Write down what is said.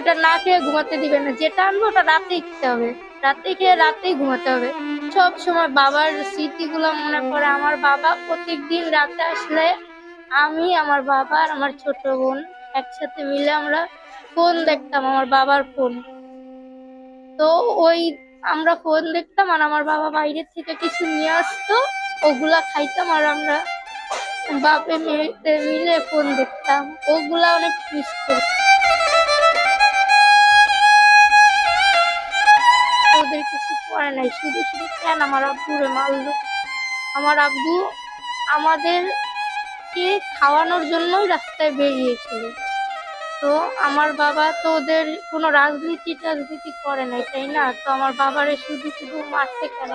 ওটা না খেয়ে ঘুমাতে দিবে না। যেটা আনবে ওটা রাতেই খেতে হবে। রাতে খেয়ে রাতেই ঘুমাতে হবে। সব সময় বাবার স্মৃতিগুলো মনে পড়ে। আমার বাবা প্রত্যেকদিন রাতে আসলে আমি, আমার বাবা আর আমার ছোট বোন একসাথে মিলে আমরা ফোন দেখতাম, আমার বাবার ফোন। তো ওই আমরা ফোন দেখতাম আর আমার বাবা বাইরের থেকে কিছু নিয়ে আসতো, ওগুলা খাইতাম আর আমরা বাপে মেয়েতে মিলে ফোন দেখতাম। ওগুলা অনেক মিস করি। কিছু করে নাই, শুধু শুধু কেন আমার আব্বুরে মারলো? আমার আব্বু আমাদেরকে খাওয়ানোর জন্যই রাস্তায় বেরিয়েছিল। তো আমার বাবা তো ওদের কোনো রাজনীতি টাজনীতি করে নাই, তাই না? তো আমার বাবারে শুধু শুধু মারতে কেন?